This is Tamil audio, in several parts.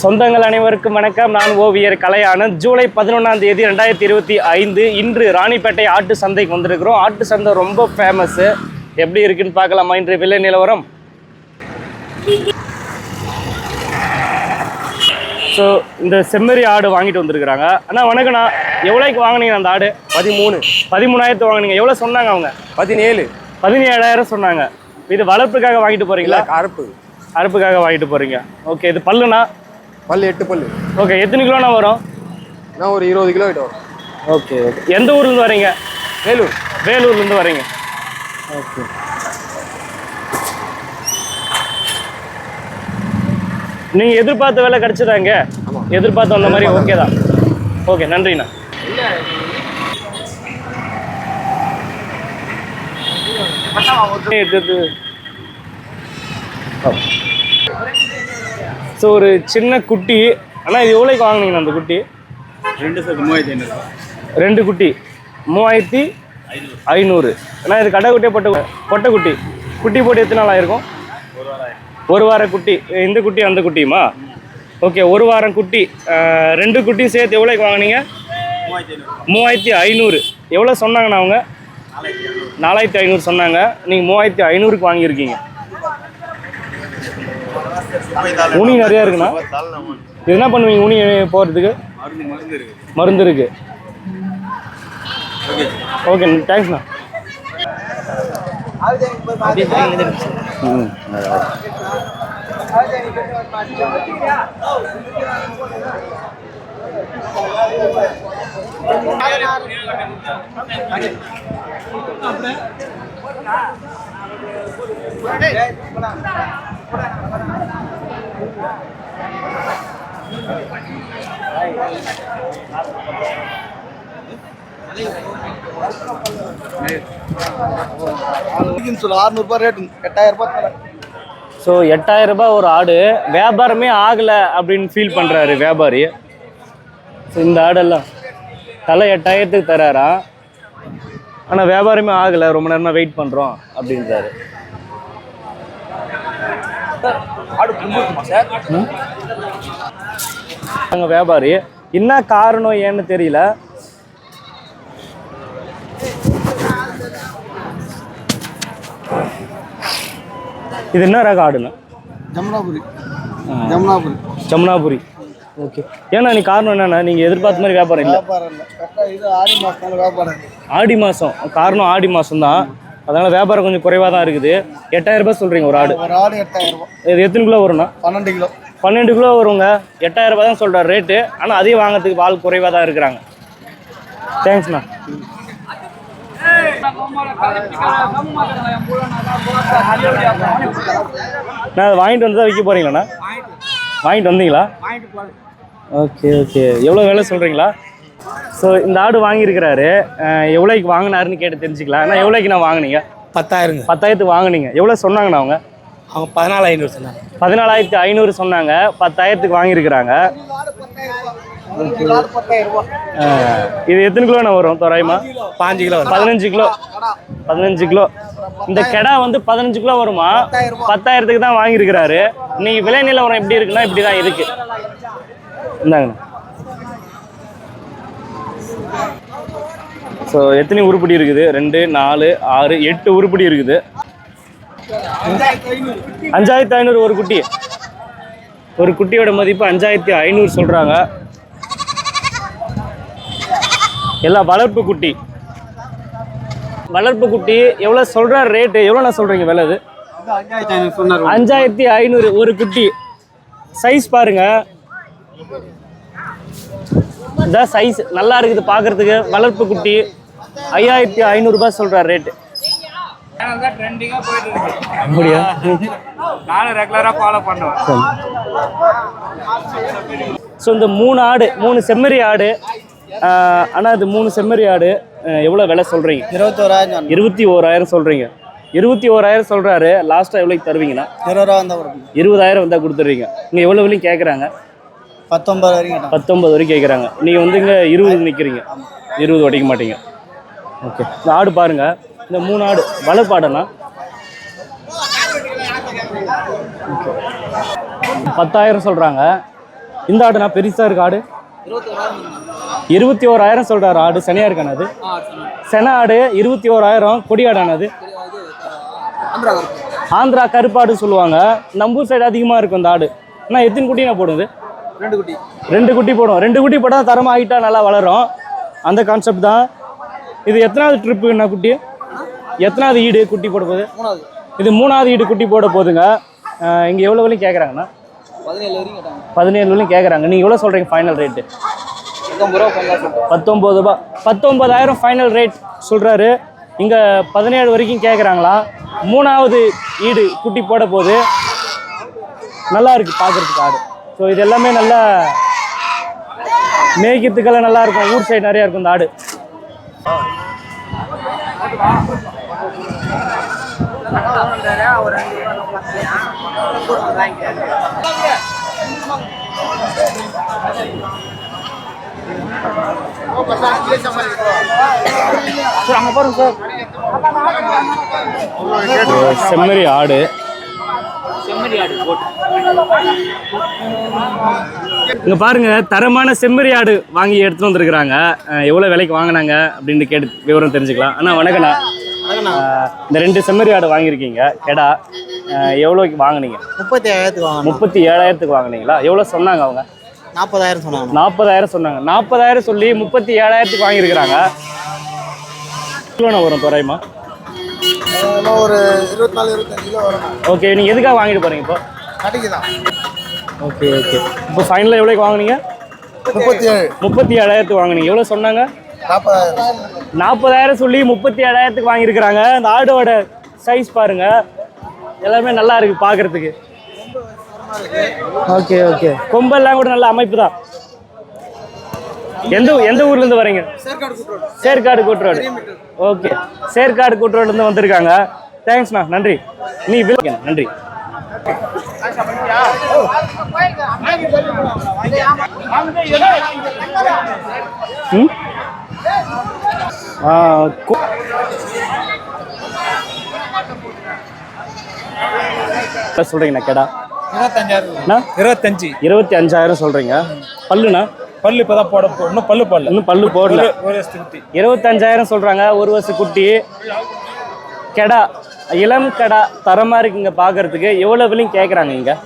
சொந்தங்கள் அனைவருக்கும் வணக்கம். நான் ஓவியர் கலையானந்த். ஜூலை பதினொன்றாம் தேதி ரெண்டாயிரத்தி இருபத்தி ஐந்து இன்று ராணிப்பேட்டை ஆட்டு சந்தைக்கு வந்திருக்கிறோம். ஆட்டு சந்தை ரொம்ப ஃபேமஸ்ஸு எப்படி இருக்குன்னு பார்க்கலாமா? இன்று விலை நிலவரம். ஸோ இந்த செம்மறி ஆடு வாங்கிட்டு வந்திருக்கிறாங்க. அண்ணா வணக்கண்ணா எவ்வளோக்கு வாங்குனீங்க அந்த ஆடு? பதிமூணு. பதிமூணாயிரத்து வாங்குனீங்க. எவ்வளோ சொன்னாங்க அவங்க? பதினேழு. பதினேழாயிரம் சொன்னாங்க. இது வளர்ப்புக்காக வாங்கிட்டு போறீங்களா? கருப்பு. அறுப்புக்காக வாங்கிட்டு போறீங்க. ஓகே இது பல்லுண்ணா? பல்லு எட்டு பல்லு. ஓகே எத்தனை கிலோண்ணா வரும்? நான் ஒரு இருபது கிலோ கிட்ட வரும். Okay okay. எந்த ஊர்லேருந்து வரீங்க? வேலூர். வேலூர்லேருந்து வரீங்க. ஓகே. நீங்கள் எதிர்பார்த்த வேலை கிடைச்சதாங்க எதிர்பார்த்த அந்த மாதிரி ஓகே தான் ஓகே நன்றிண்ணா. ஸோ ஒரு சின்ன குட்டி. அண்ணா இது எவ்வளோக்கு வாங்குனீங்கண்ணா அந்த குட்டி? ரெண்டு சார் மூவாயிரத்தி ஐநூறு. ரெண்டு குட்டி. மூவாயிரத்தி ஐநூறு. அண்ணா இது கடை குட்டியே பொட்டை பொட்டை குட்டி? குட்டி போட்டு எத்தனை நாள் ஆயிருக்கும்? ஒரு வார குட்டி. இந்த குட்டி அந்த குட்டியுமா? ஓகே ஒரு வாரம் குட்டி. ரெண்டு குட்டியும் சேர்த்து எவ்வளோக்கு வாங்குனீங்க? மூவாயிரத்தி ஐநூறு. எவ்வளோ சொன்னாங்கண்ணா அவங்க? நாலாயிரத்தி ஐநூறு சொன்னாங்க. நீங்கள் மூவாயிரத்தி ஐநூறுக்கு வாங்கியிருக்கீங்க. உனி நிறையா இருக்குண்ணா. இது என்ன பண்ணுவீங்க உனி போகிறதுக்கு மருந்து இருக்கு. ஓகே. தேங்க்ஸ்ண்ணா ம். சொல்லு எட்டாயிரம் ரூபாய் ஸோ எட்டாயிரம் ரூபாய் ஒரு ஆடு. வியாபாரமே ஆகலை அப்படின்னு ஃபீல் பண்ணுறாரு வியாபாரி. ஸோ இந்த ஆடெல்லாம் தலை எட்டாயிரத்துக்கு தராராம் ஆனால் வியாபாரமே ஆகலை. ரொம்ப நேரமாக வெயிட் பண்ணுறோம் அப்படின்றாரு. ம்? அங்க வியாபாரி. என்ன காரணம் ஏன்னு தெரியல. இது என்ன ரக ஆடுண்ணா ஜமுனாபுரி. ஜமுனாபுரி. ஜமுனாபுரி. ஓகே ஏன்னா நீ காரணம் என்னன்னா நீங்கள் எதிர்பார்த்த மாதிரி வியாபாரம் இல்லை. வியாபாரம் இல்லை. இது ஆடி மாதம் வியாபாரம் ஆடி மாதம் காரணம் ஆடி மாதம் தான் அதனால் வியாபாரம் கொஞ்சம் குறைவாக தான் இருக்குது. எட்டாயிரம் ரூபாய் சொல்கிறீங்க ஒரு ஆடு. ஒரு ஆடு எட்டாயிரம் ரூபாய். இது எத்தனை கிலோ வரும்ண்ணா பன்னெண்டு கிலோ. பன்னெண்டு கிலோ வருங்க. எட்டாயிரம் ரூபாய் தான் சொல்கிற ரேட்டு. ஆனால் அதையும் வாங்குறதுக்கு ஆள் குறைவாக தான் இருக்கிறாங்க. தேங்க்ஸ்ண்ணா நான் அதை வாங்கிட்டு வந்து தான் விற்க போகிறீங்களாண்ணா வாங்கிட்டு வந்தீங்களா? ஓகே ஓகே எவ்வளோ வேலை சொல்கிறீங்களா ஸோ இந்த ஆடு வாங்கியிருக்கிறாரு. எவ்வளோக்கு வாங்கினாருன்னு கேட்டு தெரிஞ்சுக்கலாம். ஆனால் எவ்வளோக்கு நான் வாங்குனீங்க? பத்தாயிரங்க. பத்தாயிரத்துக்கு வாங்குனீங்க. எவ்வளோ சொன்னாங்கண்ணா அவங்க? அவங்க பதினாலு ஐநூறு சொன்னாங்க. பதினாலாயிரத்தி ஐநூறு சொன்னாங்க. பத்தாயிரத்துக்கு வாங்கியிருக்கிறாங்க. இது எத்தனை கிலோண்ணா வரும் தோராயமா? பாஞ்சு கிலோ வரும். பதினஞ்சு கிலோ. பதினஞ்சு கிலோ. இந்த கெடா வந்து பதினஞ்சு கிலோ வருமா? பத்தாயிரத்துக்கு தான் வாங்கியிருக்கிறாரு. இன்னைக்கு விலை நிலவரம் எப்படி இருக்குன்னா இப்படி தான் இருக்கு. இந்தாங்கண்ணா. ஸோ எத்தனை உருப்படி இருக்குது? ரெண்டு நாலு ஆறு எட்டு உருப்படி இருக்குது. அஞ்சாயிரத்தி ஐநூறு ஒரு குட்டி. ஒரு குட்டியோட மதிப்பு அஞ்சாயிரத்தி ஐநூறு சொல்கிறாங்க எல்லாம் வளர்ப்பு குட்டி. வளர்ப்பு குட்டி எவ்வளோ சொல்கிற ரேட்டு எவ்வளோ நான் சொல்கிறீங்க விலை அஞ்சாயிரத்தி ஐநூறு ஒரு குட்டி. சைஸ் பாருங்க. இதான் சைஸ் நல்லா இருக்குது பார்க்கறதுக்கு. வளர்ப்பு குட்டி. ஐயாயிரத்தி ஐநூறுரூபா சொல்கிறார் ரேட்டு அப்படியா? நானும் ரெகுலராக ஃபாலோ பண்ணுவேன். ஸோ இந்த மூணு ஆடு மூணு செம்மறி ஆடு ஆனால் அது மூணு செம்மறி ஆடு எவ்வளோ விலை சொல்கிறீங்க இருபத்தோராயிரம். இருபத்தி ஓராயிரம் சொல்கிறீங்க இருபத்தி ஓராயிரம் சொல்கிறாரு லாஸ்ட்டாக எவ்வளோக்கு தருவீங்கன்னா? இருபதாயிரம் வந்தால் கொடுத்துட்றீங்க. இங்கே எவ்வளோ விலையும் கேட்குறாங்க பத்தொன்பது வரைக்கும் வரைக்கும் கேட்குறாங்க நீங்கள் வந்து இங்கே இருபது நிற்கிறீங்க இருபது உடைக்க மாட்டீங்க. ஓகே. இந்த ஆடு பாருங்க. இந்த மூணு ஆடு வளர்ப்பாடனா பத்தாயிரம் சொல்கிறாங்க இந்த ஆடுனா பெருசா இருக்கு ஆடு? இருபத்தி ஓராயிரம் சொல்றாரு ஆடு. சனியா இருக்கான அது? சென ஆடு இருபத்தி ஓராயிரம் கொடி ஆடானது ஆந்திரா கருப்பாடு சொல்லுவாங்க. நம்பூர் சைடு அதிகமாக இருக்கும் இந்த ஆடு. அண்ணா எத்தனை குட்டி நான் போடுது ரெண்டு குட்டி. ரெண்டு குட்டி போடும் ரெண்டு குட்டி போட்டால் தரமாக ஹைட்டாக நல்லா வளரும். அந்த கான்செப்ட் தான் இது எத்தனாவது ட்ரிப்பு என்ன குட்டி? எத்தனாவது ஈடு குட்டி போட போகுது? மூணாவது. இது மூணாவது ஈடு குட்டி போட போகுதுங்க. இங்கே எவ்வளோ வரையும் கேட்குறாங்கண்ணா பதினேழு வரையும் கேட்குறாங்க நீங்கள் எவ்வளோ சொல்கிறீங்க ஃபைனல் ரேட்டு பத்தொம்பது ரூபா பத்தொம்பதாயிரம் ஃபைனல் ரேட் சொல்கிறாரு இங்கே பதினேழு வரைக்கும் கேட்குறாங்களா மூணாவது ஈடு குட்டி போட போகுது. நல்லா இருக்கு பார்க்கறதுக்கு ஆடு. ஸோ இது எல்லாமே நல்லா மேய்க்கிறதுக்கெல்லாம் நல்லா இருக்கும். ஊர் சைடு நிறையா இருக்கும் இந்த ஆடு. செம்மறி ஆடு. செம்மறி ஆடு இங்க பாருங்க தரமான செம்மறி ஆடு வாங்கி எடுத்துட்டு வந்திருக்கிறாங்க. அஹ் எவ்வளவு விலைக்கு வாங்கினாங்க அப்படின்னு கேட்டு விவரம் தெரிஞ்சுக்கலாம். அண்ணா வணக்கண்ணா இந்த ரெண்டு செம்மறி ஆடு வாங்கியிருக்கீங்க கெடா எவ்வளோக்கு வாங்குனீங்க? முப்பத்தி வாங்கணும் முப்பத்தி ஏழாயிரத்துக்கு வாங்குனீங்களா? எவ்வளோ சொன்னாங்க அவங்க? நாற்பதாயிரம் சொன்னாங்க நாற்பதாயிரம் சொன்னாங்க. நாற்பதாயிரம் சொல்லி முப்பத்தி ஏழாயிரத்துக்கு வாங்கியிருக்கிறாங்க. எவ்வளோண்ணா வரும் தோராயமா? ஒரு இருபத்தி நாலு இருபத்தஞ்சு கிலோ வரும் ஓகே நீங்கள் எதுக்காக வாங்கிட்டு போறீங்க இப்போ? கடைக்கு தான் ஓகே ஓகே இப்போ ஃபைனலாக எவ்வளோக்கு வாங்குனீங்க? முப்பத்தி ஏழு முப்பத்தி ஏழாயிரத்துக்கு வாங்குனீங்க. எவ்வளோ சொன்னாங்க? நாற்பதாயிரம். நாற்பதாயிரம் சொல்லி முப்பத்தி ஏழாயிரத்துக்கு வாங்கியிருக்கிறாங்க. இந்த ஆடோட சைஸ் பாருங்க. எல்லாமே நல்லா இருக்கு பார்க்கறதுக்கு. ஓகே ஓகே கொம்பெல்லாம் கூட நல்ல அமைப்பு தான். எந்த எந்த ஊர்ல இருந்து வரீங்க? சேர்க்காடு கூட்டுரோடு ஓகே சேர்க்காடு கூட்டுரோடு இருந்து வந்திருக்காங்க. தேங்க்ஸ்ண்ணா நன்றி. நீ வில நன்றி. சொல்றீங்கண்ணா கேடா? இருபத்தஞ்சாயிரம். இருபத்தஞ்சு. இருபத்தி அஞ்சாயிரம் சொல்றீங்க. பல்லுண்ணா? பல்லு இப்போ தான் போட இன்னும் பல்லு போடல. இன்னும் பல்லு போடல. ஒரு- வருஷத்துக்கு குட்டி. இருபத்தஞ்சாயிரம் சொல்றாங்க ஒரு வருஷம் குட்டி. கெடா இளம் கெடா தரமா இருக்குங்க பாக்குறதுக்கு. எவ்வளவு விலையும் கேக்குறாங்க இங்க?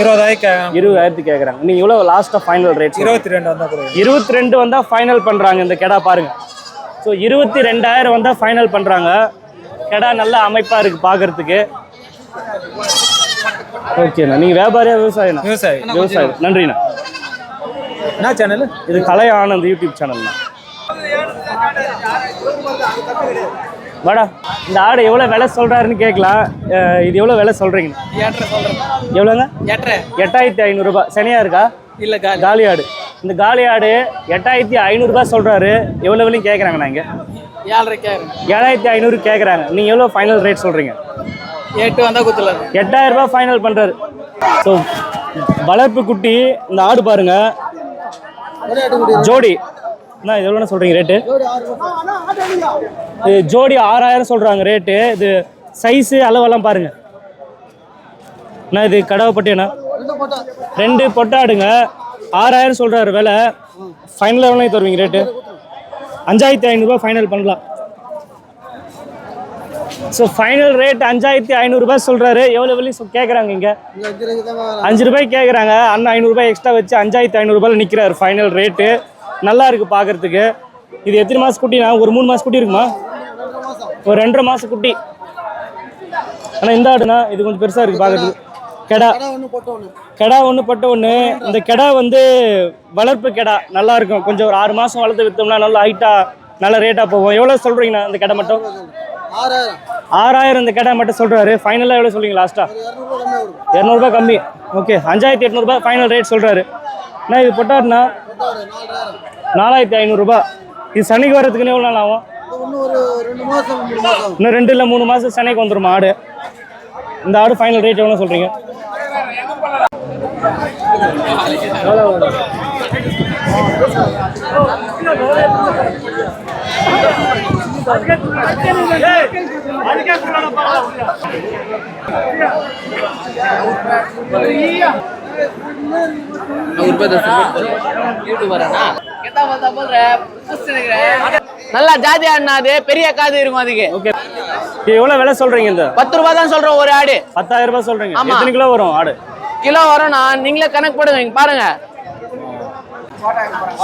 இருபதாயிரம் இருபதாயிரத்துக்கு கேக்குறாங்க. நீங்க எவ்வளவு லாஸ்டா ஃபைனல் ரேட் இருபத்தி ரெண்டு வந்தால் இருபத்தி ரெண்டு வந்தா ஃபைனல் பண்றாங்க இந்த கெடா பாருங்க. ஸோ இருபத்தி ரெண்டாயிரம் வந்தா ஃபைனல் பண்றாங்க. கெடா நல்ல அமைப்பா இருக்கு பாக்குறதுக்கு. ஓகேண்ணா நீங்க வியாபாரியா விவசாயினா? விவசாயி. விவசாயி. நன்றிண்ணா. என்ன சேனல் இது கலை ஆனந்த் யூடியூப் சேனல்ண்ணா வாடா இந்த ஆடு எவ்வளோ விலை சொல்கிறாருன்னு கேட்கலாம். இது எவ்வளோ விலை சொல்கிறீங்க எவ்வளோங்க எட்டாயிரத்தி ஐநூறுரூபா சனியா இருக்கா? இல்லை காலி. ஆடு. இந்த காலி ஆடு எட்டாயிரத்தி ஐநூறுரூபா சொல்கிறாரு எவ்வளோ விலையும் இங்கே. ஏழரை கேட்குறேன் ஏழாயிரத்தி ஐநூறு கேட்குறாங்க நீங்கள் எவ்வளோ ஃபைனல் ரேட் சொல்கிறீங்க எட்டு வந்தால் குத்துல எட்டாயிரம் ரூபாய் ஃபைனல் பண்ணுறாரு ஸோ வளர்ப்பு குட்டி இந்த ஆடு பாருங்க. ஜோடி. அண்ணா இது எவ்வளோ சொல்கிறீங்க ரேட்டு இது ஜோடி ஆறாயிரம் சொல்கிறாங்க ரேட்டு இது சைஸு அளவெல்லாம் பாருங்க. அண்ணா இது கடவைப்பட்டியண்ணா ரெண்டு பொட்டாடுங்க. ஆறாயிரம் சொல்கிறாரு விலை. ஃபைனல் எவ்வளோ தருவீங்க ரேட்டு அஞ்சாயிரத்தி ஐநூறுரூவா ஃபைனல் பண்ணலாம். ஸோ ஃபைனல் ரேட் அஞ்சாயிரத்தி ஐநூறுரூபா சொல்கிறாரு எவ்வளோ விலையும் கேட்குறாங்க இங்கே. அஞ்சு ரூபாய் கேட்குறாங்க அண்ணன் ஐநூறுரூபா எக்ஸ்ட்ரா வச்சு அஞ்சாயிரத்தி ஐநூறுரூபாயில் நிற்கிறாரு ஃபைனல் ரேட்டு நல்லா இருக்கு பார்க்கறதுக்கு இது எத்தனை மாதம் குட்டினா ஒரு மூணு மாதம் குட்டி இருக்குமா? ஒரு ரெண்டரை மாதம் குட்டி. ஆனால் இந்த ஆடுனா இது கொஞ்சம் பெருசாக இருக்குது பார்க்கறதுக்கு கெடா. கெடா ஒன்று பட்ட ஒன்று இந்த கெடா வந்து வளர்ப்பு கெடா. நல்லா இருக்கும். கொஞ்சம் ஒரு ஆறு மாதம் வளர்த்து விற்றோம்னா நல்லா ஹைட்டாக நல்ல ரேட்டாக போகும். எவ்வளோ சொல்கிறீங்கண்ணா இந்த கெடை மட்டும்? ஆறாயிரம். இந்த கெடா மட்டும் சொல்கிறாரு ஃபைனலாக எவ்வளோ சொல்றீங்க லாஸ்ட்டாக இரநூறுபா கம்மி. ஓகே அஞ்சாயிரத்தி எட்நூறுபா ஃபைனல் ரேட் சொல்கிறாரு அண்ணா இது பொட்டாருண்ணா. நாலாயிரத்தி ஐநூறுரூபா இது சனிக்கு வர்றதுக்குன்னு எவ்வளோ நாள் ஆகும்? இன்னும் ரெண்டு இல்லை மூணு மாதம் சென்னைக்கு வந்துடும் ஆடு? இந்த ஆடு ஃபைனல் ரேட் எவ்வளோ சொல்கிறீங்க நல்லா ஜாதி ஆடுனா அது பெரிய காது இருக்கும் அதுக்கு. ஓகே எவ்வளோ விலை சொல்றீங்க இந்த? பத்து ரூபாய் தான் சொல்றோம் ஒரு ஆடு. பத்தாயிரம் ரூபாய் சொல்றீங்க. எத்தனை கிலோ வரும் ஆடு? கிலோ வரும் நான் நீங்களே கணக்கு போடுங்க பாருங்க.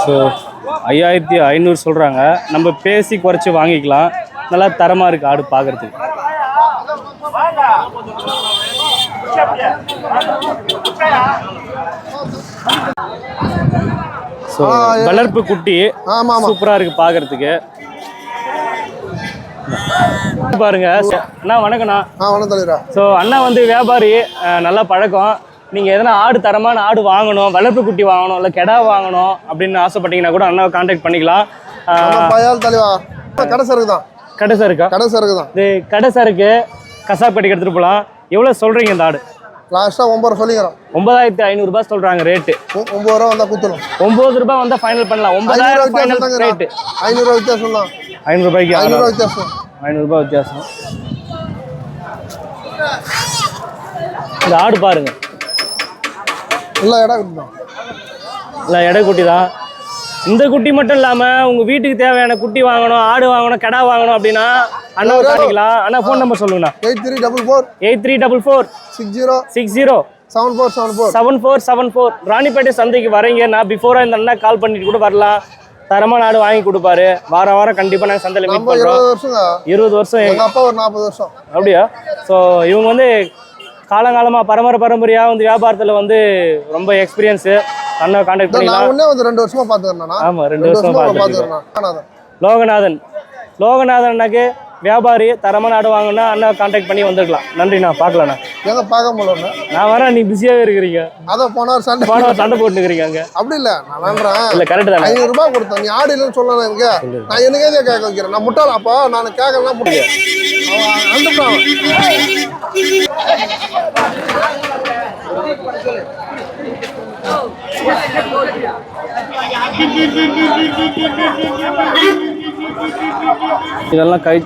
ஸோ ஐயாயிரத்தி ஐநூறு சொல்கிறாங்க நம்ம பேசி குறைச்சி வாங்கிக்கலாம். நல்லா தரமாக இருக்குது ஆடு பார்க்குறதுக்கு ஸோ வளர்ப்பு குட்டி ஆமா சூப்பராக இருக்குது பார்க்குறதுக்கு பாருங்க. அண்ணா வணக்கண்ணா ஆ வணக்கம் ஸோ அண்ணா வந்து வியாபாரி நல்ல பழக்கம். நீங்கள் எதனா ஆடு தரமான ஆடு வாங்கணும் வளர்ப்பு குட்டி வாங்கணும் இல்லை கெடா வாங்கணும் அப்படின்னு ஆசைப்பட்டீங்கன்னா கூட அண்ணாவை காண்டாக்ட் பண்ணிக்கலாம். தலைவா. கடை சரக்கு தான். கடை சருக்கா கடை சரக்கு தான். இது கடை சருக்கு கசாப் கடைக்கு எடுத்துகிட்டு போகலாம் எவ்வளோ சொல்கிறீங்க இந்த ஆடு? லாஸ்ட்டாக ஒம்பது ரூபா சொல்லிக்கிறோம். ஒன்பதாயிரத்தி ஐநூறுரூபா சொல்கிறாங்க ரேட்டு ஒம்பது ரூபா வந்தால் குத்துரும் ஒம்பது ரூபாய் வந்தால் ஃபைனல் பண்ணலாம். ஐநூறுரூவா ஒன்பதாயிரம் ஃபைனல் ரேட்டு ஐநூறுரூவா வித்தியாசம் தான். ஐநூறுபாய்க்கு ஐநூறுரூவா வித்தியாசம். ஐநூறுரூபா வித்தியாசம். இந்த ஆடு பாருங்க. எல்லா இடம் இருக்குதான் இல்லை எடை குட்டி தான் இந்த குட்டி மட்டும் இல்லாமல் உங்கள் வீட்டுக்கு தேவையான குட்டி வாங்கணும் ஆடு வாங்கணும் கடா வாங்கணும் அப்படின்னா அண்ணாவை காட்டிக்கலாம் அண்ணா ஃபோன் நம்பர் சொல்லுங்கண்ணா. Eight three double four. Eight three double four. Six zero. Six zero. Seven four seven four. Seven four seven four. Ranipet சந்தைக்கு வரீங்க நான் பிஃபோராக இந்த அண்ணா கால் பண்ணிட்டு கூட வரலாம். தரமான ஆடு வாங்கி கொடுப்பாரு. வாரம் வாரம் கண்டிப்பாக நாங்கள் சந்தையில் மீட் நம்ம பண்ணுறோம் இருபது வருஷம் எங்கள் அப்பா ஒரு நாற்பது வருஷம். அப்படியா? ஸோ இவங்க வந்து காலங்காலமாக பரம்பரை பரம்பரையாக வந்து வியாபாரத்தில் வந்து ரொம்ப எக்ஸ்பீரியன்ஸு அண்ணா காண்டாக்ட் பண்ணிக்கலாம் நான் ஒண்ணே வந்து ரெண்டு வருஷமா பார்த்துக்கிறேன் ஆமா, ரெண்டு வருஷமா பார்த்துக்கிறேன். லோகநாதன். லோகநாதன் அண்ணாக்கு வியாபாரி தரமான ஆடு வாங்கினா அண்ணா காண்டாக்ட் பண்ணி வந்துருக்கலாம். நன்றிண்ணா பார்க்கலாண்ணா. எங்க பார்க்க முடியல நான் வரேன் நீ பிஸியாகவே இருக்கிறீங்க. அதான் போன வாரம் சண்டை போன சண்டை போட்டுக்கிறீங்க அங்கே. அப்படி இல்ல நான் வேண்டாம் இல்லை கரெக்டு தானே. ஐநூறு ரூபாய் கொடுத்தேன். நீ ஆடு இல்லைன்னு சொல்லலாம் எனக்கு. நான் எனக்கே கேட்க வைக்கிறேன். நான் முட்டாள்? அப்போ நான் கேட்கலாம் முடியும் அனுப்பிட்டான் இதெல்லாம் கை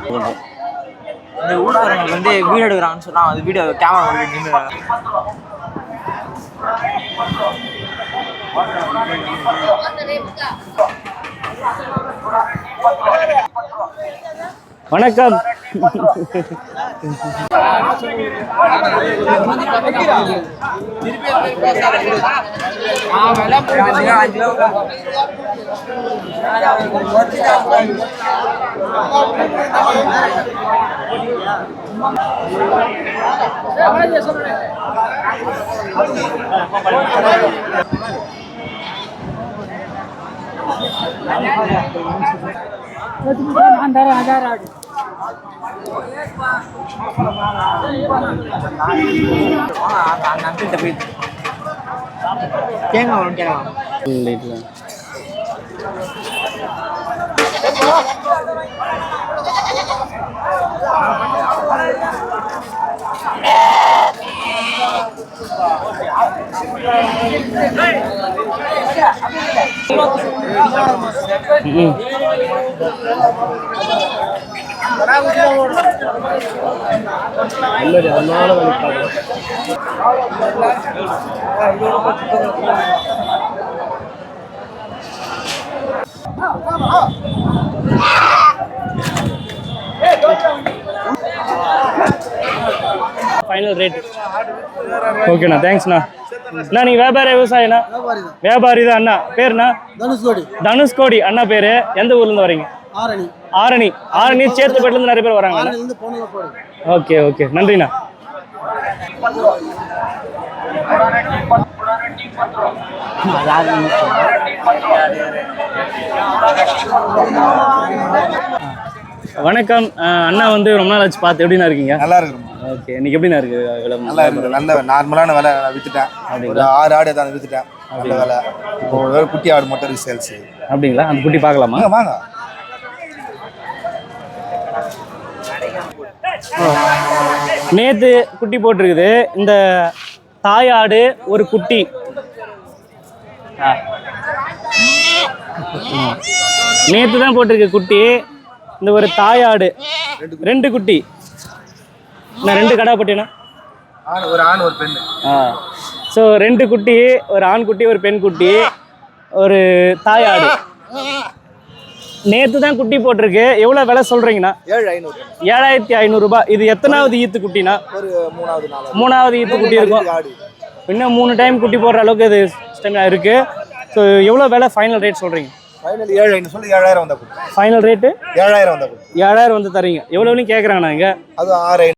இந்த ஊர்க்காரங்களுக்கு வந்து வீடியோ எடுக்கிறாங்கன்னு சொன்னால் அது வீடியோ கேமரா வந்து நின்றுறாங்க வணக்கம். அந்த அந்த చేంగా ఉంటారా ఇట్లా Mm-hmm. ஃபைனல் ரேட் ஓகேண்ணா தேங்க்ஸ்ண்ணா அண்ணா. நீ வியாபார விவசாயிண்ணா வியாபாரி தான் அண்ணா. பேருண்ணா தனுஷ்கோடி. தனுஷ்கோடி அண்ணா பேரு. எந்த ஊர்ல இருந்து வரீங்க? ஆரணி. ஆரணி. ஆரணி சேத்துப்பேட்டில இருந்து நிறைய பேர் வராங்க. Okay okay. நன்றிண்ணா. வணக்கம். அண்ணா வந்து ரொம்ப நாள் ஆச்சு பார்த்து எப்படிண்ணா இருக்கீங்க? நல்லா இருக்குமா ஓகே இன்னைக்கு எப்படிண்ணா இருக்கு? நல்லா இருக்கு. நல்ல நார்மலான விலை வித்துட்டேன். ஒரு ஆறு ஆடு தான் வித்துட்டேன். நல்ல விலை. இப்போ ஒரு குட்டி ஆடு மட்டும் இருக்கு சேல்ஸ் அப்படிங்களா? அந்த குட்டி பார்க்கலாமா? வாங்க. நேத்து குட்டி போட்டிருக்குது. இந்த தாயாடு ஒரு குட்டி. நேத்து தான் போட்டிருக்கு குட்டி. இந்த ஒரு தாயாடு ரெண்டு குட்டி. நான் ரெண்டு கடா பட்டினா? ஆண் ஒரு ஆண் ஒரு பெண்ணு. ஆ. ஸோ ரெண்டு குட்டி ஒரு ஆண் குட்டி ஒரு பெண் குட்டி ஒரு தாயாடு நேற்று தான் குட்டி போட்டிருக்கு. எவ்வளோ விலை சொல்கிறீங்கண்ணா ஏழு ஐநூறு. ஏழாயிரத்தி ஐநூறுரூபா இது எத்தனாவது ஈத்து குட்டினா ஒரு மூணாவது மூணாவது ஈத்து குட்டி இருக்கும். இன்னும் மூணு டைம் குட்டி போடுற அளவுக்கு இது இருக்குது ஸோ எவ்வளோ விலை ஃபைனல் ரேட் சொல்கிறீங்க ஃபைனல் ஏழு ஐநூறு சொல்லி ஏழாயிரம் வந்தா கொடுத்து ஃபைனல் ரேட்டு ஏழாயிரம் வந்தா கொடுத்து ஏழாயிரம் வந்து தரீங்க. எவ்வளோன்னு கேட்குறாங்கண்ணா இங்கே? அது ஆறு